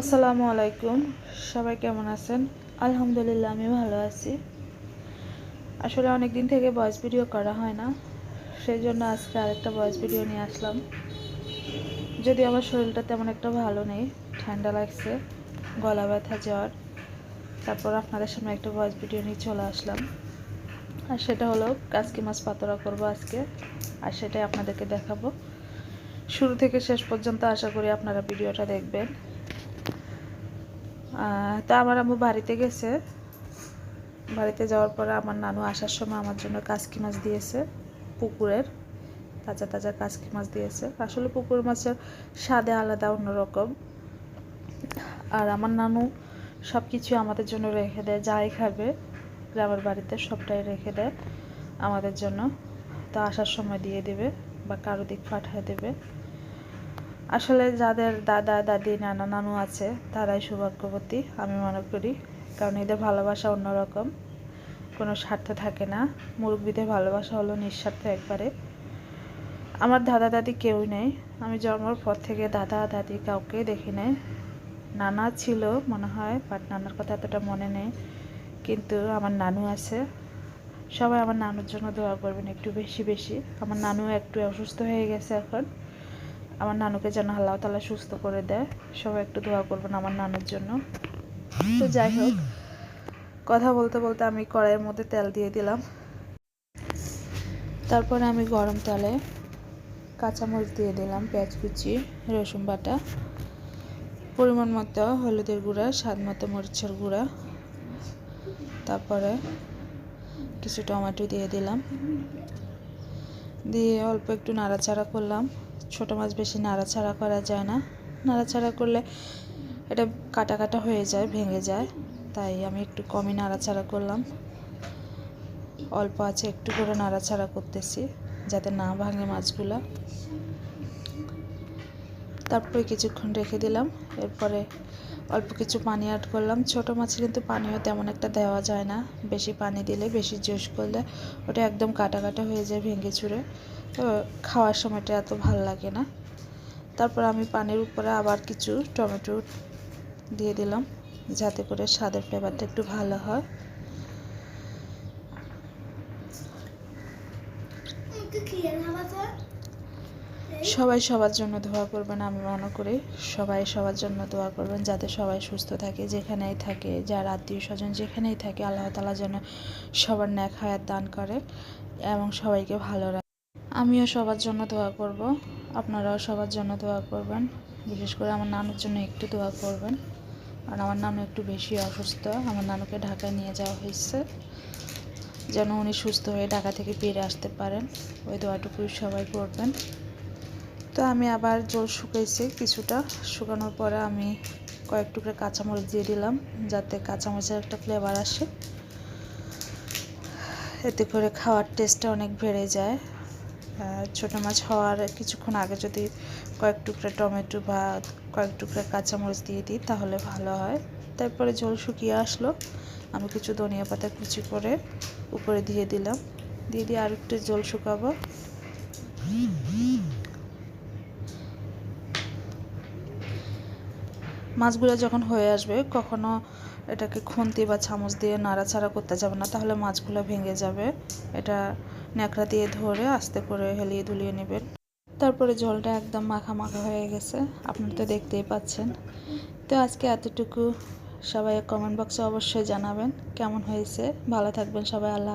আসসালামু আলাইকুম। সবাই কেমন আছেন? আলহামদুলিল্লাহ, আমি ভালো আছি। আসলে অনেক দিন থেকে ভয়েস ভিডিও করা হয় না সেই জন্য আজকে আরেকটা ভয়েস ভিডিও নিয়ে আসলাম। যদি আমার শরীরটা তেমন একটা ভালো নেই, ঠান্ডা লাগছে, গলা ব্যথা, জ্বর। তারপর আপনাদের সামনে একটা ভয়েস ভিডিও নিয়ে চলে আসলাম। আর সেটা হলো কাজকি মাছ পাতোড়া করব আজকে, আর সেটাই আপনাদেরকে দেখাবো। শুরু থেকে শেষ পর্যন্ত আশা করি আপনারা ভিডিওটা দেখবেন। তা আমার আম্মু বাড়িতে গেছে। বাড়িতে যাওয়ার পরে আমার নানু আসার সময় আমার জন্য কাসকি মাছ দিয়েছে, পুকুরের। তাজা তাজা কাসকি মাছ দিয়েছে। আসলে পুকুর মাছের স্বাদে আলাদা, অন্যরকম। আর আমার নানু সব কিছু আমাদের জন্য রেখে দেয়, যাই খাবে, গ্রামের বাড়িতে সবটাই রেখে দেয় আমাদের জন্য। তা আসার সময় দিয়ে দেবে বা কারও দিক পাঠিয়ে দেবে। আসলে যাদের দাদা, দাদি, নানা, নানু আছে, তারাই সৌভাগ্যবতী, আমি মনে করি। কারণ এদের ভালোবাসা অন্যরকম। কোনো স্বার্থ থাকে না। মুরব্বীদের ভালোবাসা হলো নিঃস্বার্থ একবারে। আমার দাদা, দাদি কেউই নেই। আমি জন্মের পর থেকে দাদা, দাদি কাউকে দেখি নেই। নানা ছিল মনে হয় বাট নানার কথা এতটা মনে নেই। কিন্তু আমার নানু আছে। সবাই আমার নানুর জন্য দোয়া করবেন একটু বেশি বেশি। আমার নানু একটু অসুস্থ হয়ে গেছে এখন। আমার নানুকে যেন আল্লাহ তালা সুস্থ করে দেয়। সবাই একটু দোয়া করবেন আমার নানুর জন্য। তো যাই হোক, কথা বলতে বলতে আমি কড়াইয়ের মধ্যে তেল দিয়ে দিলাম। তারপরে আমি গরম তেলে কাঁচামরিচ দিয়ে দিলাম, পেঁয়াজ কুচি, রসুন বাটা, পরিমাণ মতো হলুদের গুঁড়া, স্বাদ মতো মরিচের গুঁড়া। তারপরে কিছু টমেটো দিয়ে দিলাম। দিয়ে অল্প একটু নাড়াচাড়া করলাম। ছোটো মাছ বেশি নাড়াচাড়া করা যায় না। নাড়াচাড়া করলে এটা কাটা কাটা হয়ে যায়, ভেঙে যায়। তাই আমি একটু কমই নাড়াচাড়া করলাম। অল্প আছে, একটু করে নাড়াচাড়া করতেছি যাতে না ভাঙে মাছগুলো। তারপরে কিছুক্ষণ রেখে দিলাম। এরপরে অল্প কিছু পানি অ্যাড করলাম। ছোট মাছে কিন্তু পানিও তেমন একটা দেওয়া যায় না। বেশি পানি দিলে, বেশি জোশ করলে ওটা একদম কাটা কাটা হয়ে যায় ভেঙে চুরে। খাওয়ার সময়টা এত ভালো লাগে না। তারপর আমি পানির উপরে আবার কিছু টমেটো দিয়ে দিলাম, যাতে করে স্বাদের ফ্লেভারটা একটু ভালো হয়। সবাই সবার জন্য দোয়া করবেন, আমি মনে করি সবাই সবার জন্য দোয়া করবেন, যাতে সবাই সুস্থ থাকে, যেখানেই থাকে, যার আত্মীয় স্বজন যেখানেই থাকে, আল্লাহ তালা যেন সবার ন্যাক হায়াত দান করে এবং সবাইকে ভালো রাখে। আমিও সবার জন্য দোয়া করব। আপনারাও সবার জন্য দোয়া করবেন। বিশেষ করে আমার নানুর জন্য একটু দোয়া করবেন। আর আমার নানু একটু বেশি অসুস্থ। আমার নানুকে ঢাকায় নিয়ে যাওয়া হয়েছে। যেন উনি সুস্থ হয়ে ঢাকা থেকে ফিরে আসতে পারেন। ওই দোয়াটুকুই সবাই করবেন। তো আমি আবার জল শুকাইছি কিছুটা। শুকানোর পরে আমি কয়েক টুকরা কাঁচামরিচ দিয়ে দিলাম, যাতে কাঁচামরিচের একটা ফ্লেভার আসে। এতে করে খাওয়ার টেস্টটা অনেক বেড়ে যায়। ছোটো মাছ হওয়ার কিছুক্ষণ আগে যদি কয়েক টুকরা টমেটো বা কয়েক টুকরা কাঁচামরিচ দিয়ে দিই, তাহলে ভালো হয়। তারপরে জল শুকিয়ে আসলো। আমি কিছু ধনিয়া পাতা কুচি করে উপরে দিয়ে দিলাম। দিয়ে দিয়ে আর একটু জল শুকাবো। মাছগুলো যখন হয়ে আসবে, কখনো এটাকে খুন্তি বা চামচ দিয়ে নাড়াচাড়া করতে যাবে না, তাহলে মাছগুলো ভেঙে যাবে। এটা ন্যাকড়া দিয়ে ধরে আস্তে করে হেলিয়ে ধুলিয়ে নেবেন। তারপরে জলটা একদম মাখা মাখা হয়ে গেছে। আপনারা তো দেখতেই পাচ্ছেন। তো আজকে এতটুকু। সবাই কমেন্ট বক্সে অবশ্যই জানাবেন। কেমন হয়েছে? ভালো থাকবেন সবাই। আল্লাহ